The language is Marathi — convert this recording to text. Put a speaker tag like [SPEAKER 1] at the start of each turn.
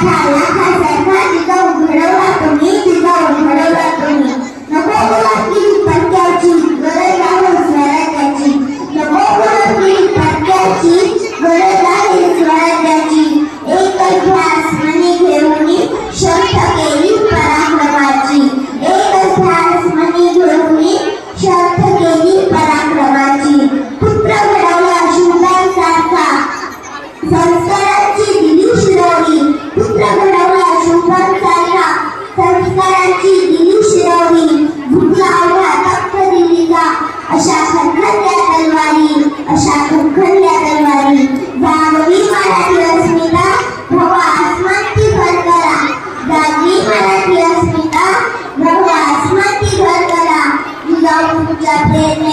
[SPEAKER 1] झाला खायसारखा तिला उघडवला तुम्ही तिला उघडवला तुम्ही नको बोला की पटक्याची गरज लावून त्याची नको बोला की पटक्याची गरज the